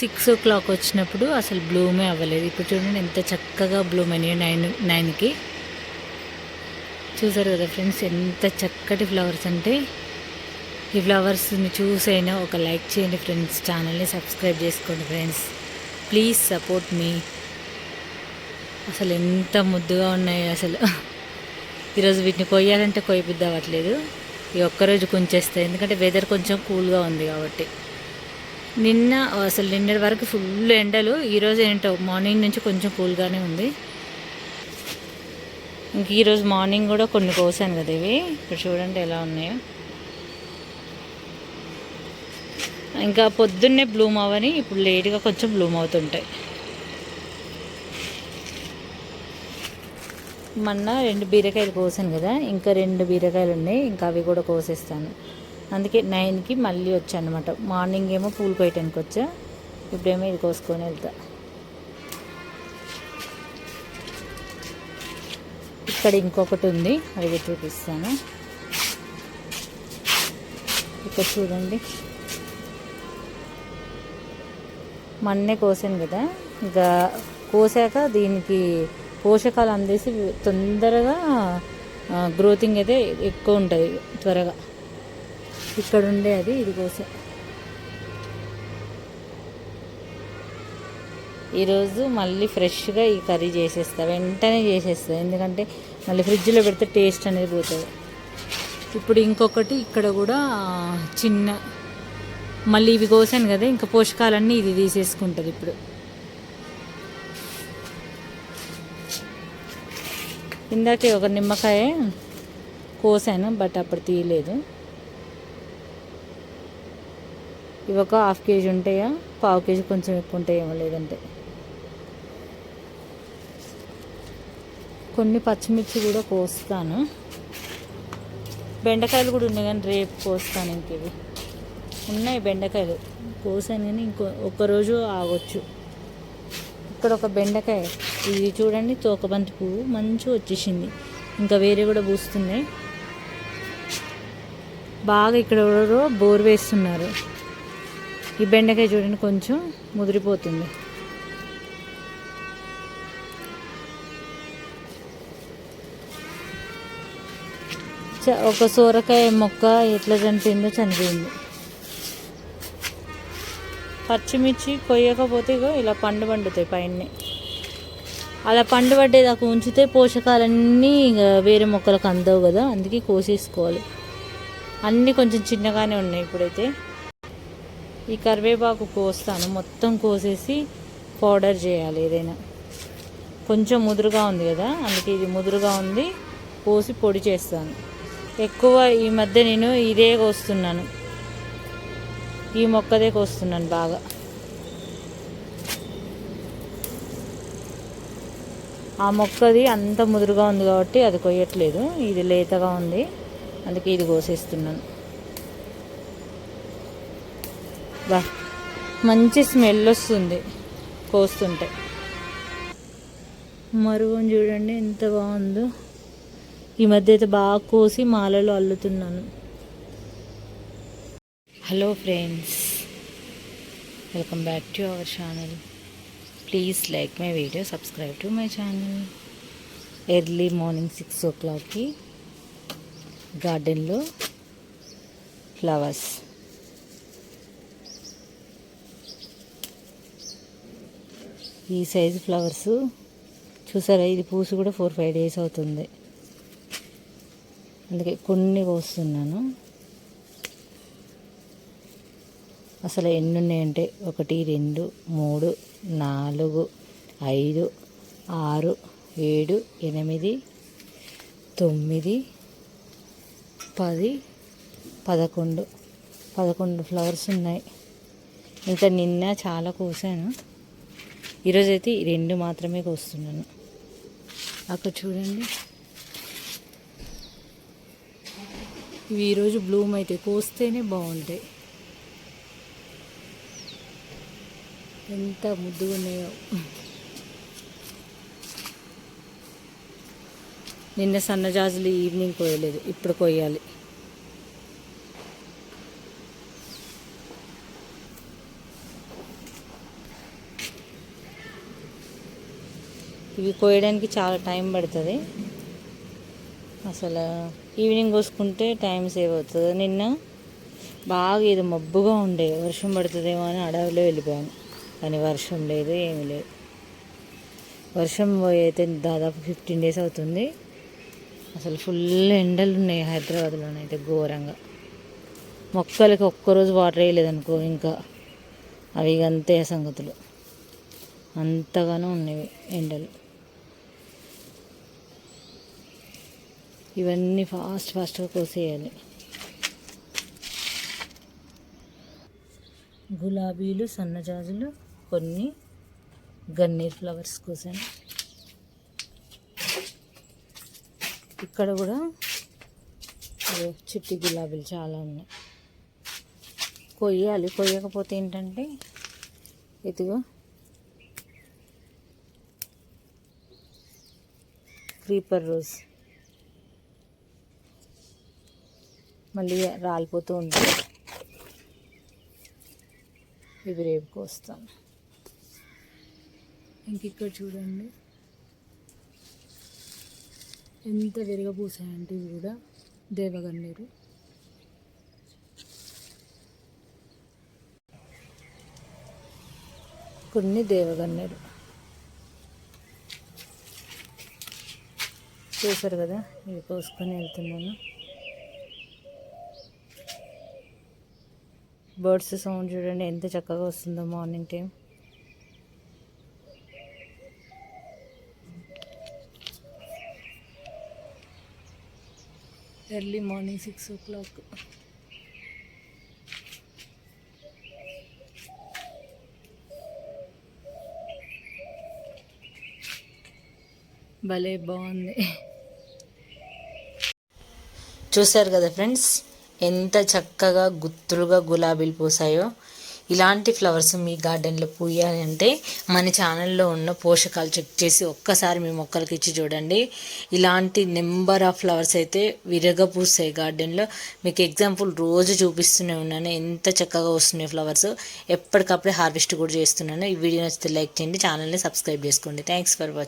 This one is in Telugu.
సిక్స్ ఓ క్లాక్ వచ్చినప్పుడు అసలు బ్లూమే అవ్వలేదు. ఇప్పుడు చూడండి ఎంత చక్కగా బ్లూమ్ అయినాయి నైన్ నైన్కి. చూసారు కదా ఫ్రెండ్స్ ఎంత చక్కటి ఫ్లవర్స్ అంటే ఈ ఫ్లవర్స్ని చూసైనా ఒక లైక్ చేయండి ఫ్రెండ్స్ ఛానల్ని సబ్స్క్రైబ్ చేసుకోండి ఫ్రెండ్స్. ప్లీజ్ సపోర్ట్ మీ. అసలు ఎంత ముద్దుగా ఉన్నాయి అసలు. ఈరోజు వీటిని కొయ్యాలంటే కొయ్యబుద్ధి అవ్వట్లేదు ఈ ఒక్కరోజు కొంచెస్తాయి ఎందుకంటే వెదర్ కొంచెం కూల్గా ఉంది కాబట్టి. నిన్న అసలు నిన్నటి వరకు ఫుల్ ఎండలు. ఈరోజు ఏంటో మార్నింగ్ నుంచి కొంచెం కూల్గానే ఉంది. ఇంక ఈరోజు మార్నింగ్ కూడా కొన్ని కోసాను కదా ఇవి. ఇప్పుడు చూడండి ఎలా ఉన్నాయో. ఇంకా పొద్దున్నే బ్లూమ్ అవ్వని ఇప్పుడు లేట్గా కొంచెం బ్లూమ్ అవుతుంటాయి. మొన్న రెండు బీరకాయలు కోసాను కదా ఇంకా రెండు బీరకాయలు ఉన్నాయి. ఇంకా అవి కూడా కోసేస్తాను. అందుకే నైన్కి మళ్ళీ వచ్చా అనమాట మార్నింగ్ ఏమో పూలు కొయ్యటానికి వచ్చా. ఇప్పుడేమో ఇది కోసుకొని వెళ్తా. ఇక్కడ ఇంకొకటి ఉంది. అది చూపిస్తాను. ఇక్కడ చూడండి. మన్నే కోసాను కదా. ఇంకా కోసాక దీనికి పోషకాలు అందేసి తొందరగా గ్రోతింగ్ అయితే ఎక్కువ ఉంటుంది త్వరగా. ఇక్కడ ఉండే అది ఇది కోసే ఈరోజు మళ్ళీ ఫ్రెష్గా ఈ కర్రీ చేసేస్తా. వెంటనే చేసేస్తా. ఎందుకంటే మళ్ళీ ఫ్రిడ్జ్లో పెడితే టేస్ట్ అనేది పోతుంది. ఇప్పుడు ఇంకొకటి ఇక్కడ కూడా చిన్న మళ్ళీ ఇవి కోసాను కదా ఇంకా పోషకాలన్నీ ఇది తీసేసుకుంటుంది ఇప్పుడు. ఇందాకే ఒక నిమ్మకాయ కోసాను బట్ అప్పుడు తీయలేదు. ఇవి ఒక హాఫ్ కేజీ ఉంటాయా? పావు కేజీ కొంచెం ఎక్కువ ఉంటాయేమో లేదంటే. కొన్ని పచ్చిమిర్చి కూడా కోస్తాను. బెండకాయలు కూడా ఉన్నాయి కానీ రేపు కోస్తాను ఇంక ఇవి. ఉన్నాయి బెండకాయలు. కోసాను కానీ ఇంకో ఒక్కరోజు ఆగొచ్చు. ఇక్కడ ఒక బెండకాయ. ఇది చూడండి తోకబంతి పువ్వు. మంచిగా వచ్చేసింది. ఇంకా వేరే కూడా పూస్తున్నాయి. బాగా ఇక్కడ ఎవరో బోర్ వేస్తున్నారు. ఈ బెండకాయ చూడండి కొంచెం ముదిరిపోతుంది. చ- ఒక సోరకాయ మొక్క ఎట్లా చనిపోయిందో చనిపోయింది. పచ్చిమిర్చి కొయ్యకపోతే ఇగో ఇలా పండు పండుతాయి పైన అలా పండు పడ్డేదాకా ఉంచితే పోషకాలన్నీ ఇక వేరే మొక్కలకు అందవు కదా అందుకే కోసేసుకోవాలి. అన్నీ కొంచెం చిన్నగానే ఉన్నాయి ఇప్పుడైతే. ఈ కరివేపాకు కోస్తాను. మొత్తం కోసేసి పౌడర్ చేయాలి ఏదైనా. కొంచెం ముదురుగా ఉంది కదా అందుకే ఇది ముదురుగా ఉంది కోసి పొడి చేస్తాను. ఎక్కువ ఈ మధ్య నేను ఇదే కోస్తున్నాను. ఈ మొక్కదే కోస్తున్నాను బాగా. ఆ మొక్కది అంత ముదురుగా ఉంది కాబట్టి అది కొయ్యట్లేదు. ఇది లేతగా ఉంది అందుకే ఇది కోసేస్తున్నాను. బా మంచి స్మెల్ వస్తుంది కోస్తుంటే. మరుగుని చూడండి ఎంత బాగుందో. ఈ మధ్య అయితే బాగా కోసి మాలలో అల్లుతున్నాను. Hello friends welcome back to our channel. Please like my video subscribe to my channel. Early morning six ఓ క్లాక్కి గార్డెన్లో ఫ్లవర్స్. ఈ సైజు ఫ్లవర్స్. చూసారా? ఇది పూసి కూడా ఫోర్ ఫైవ్ డేస్ అవుతుంది. అందుకే కొన్ని కోస్తున్నాను. అసలు ఎన్ని ఉన్నాయంటే ఒకటి రెండు మూడు నాలుగు ఐదు ఆరు ఏడు ఎనిమిది తొమ్మిది పది పదకొండు. పదకొండు ఫ్లవర్స్ ఉన్నాయి. ఇంకా నిన్న చాలా కోసాను. ఈరోజైతే ఈ రెండు మాత్రమే కోస్తున్నాను. అక్కడ చూడండి. ఇవి ఈరోజు బ్లూమ్ అయితే కోస్తేనే బాగుంటాయి. ఎంత ముద్దుగా ఉన్నాయో. నిన్న సన్నజాజులు ఈవినింగ్ కోయలేదు ఇప్పుడు కోయాలి. ఇవి కోయడానికి చాలా టైం పడుతుంది. అసలు ఈవినింగ్ కోసుకుంటే టైం సేవ్ అవుతుంది. నిన్న బాగా ఇది మబ్బుగా ఉండే వర్షం పడుతుందేమో అని అడవిలో వెళ్ళిపోయాను. కానీ వర్షం లేదు ఏమీ లేదు. వర్షం పోయి అయితే దాదాపు ఫిఫ్టీన్ డేస్ అవుతుంది. అసలు ఫుల్ ఎండలు ఉన్నాయి హైదరాబాద్లోనైతే ఘోరంగా. మొక్కలకి ఒక్కరోజు వాటర్ వేయలేదనుకో ఇంకా. అవి అంతే సంగతులు. అంతగానో ఉన్నాయి ఎండలు. ఇవన్నీ ఫాస్ట్ ఫాస్ట్గా కోసేయాలి. గులాబీలు సన్నజాజులు కొన్ని గన్నీర్ ఫ్లవర్స్ కోసాను. ఇక్కడ కూడా చిట్టి గులాబీలు చాలా ఉన్నాయి. కొయ్యాలి. కొయ్యకపోతే ఏంటంటే ఇదిగో క్రీపర్ రోజ్. మళ్ళీ రాలిపోతూ ఉంటుంది ఇవి రేపు కోస్తాను ఇంక ఇక్కడ చూడండి. ఎంత విరగపూసాయంటే ఇవి కూడా దేవగన్నేరు. కొన్ని దేవగన్నేరు. చూసారు కదా? ఇవి కోసుకొని వెళ్తున్నాను. బర్డ్స్ సౌండ్ చూడండి ఎంత చక్కగా వస్తుందో morning time. Early morning six o'clock. భలే బాగుంది. చూశారు కదా ఫ్రెండ్స్? ఎంత చక్కగా గుత్తులుగా గులాబీలు పూసాయో. ఇలాంటి ఫ్లవర్స్ మీ గార్డెన్లో పూయాలి అంటే మన ఛానల్లో ఉన్న పోషకాలు చెక్ చేసి ఒక్కసారి మీ మొక్కలకి ఇచ్చి చూడండి. ఇలాంటి నెంబర్ ఆఫ్ ఫ్లవర్స్ అయితే విరగ పూస్తాయి గార్డెన్లో. మీకు ఎగ్జాంపుల్ రోజు చూపిస్తూనే ఉన్నాను. ఎంత చక్కగా వస్తున్నాయి ఫ్లవర్స్. ఎప్పటికప్పుడే హార్వెస్ట్ కూడా చేస్తున్నాను. ఈ వీడియో నచ్చితే లైక్ చేయండి ఛానల్ని సబ్స్క్రైబ్ చేసుకోండి. Thanks for watching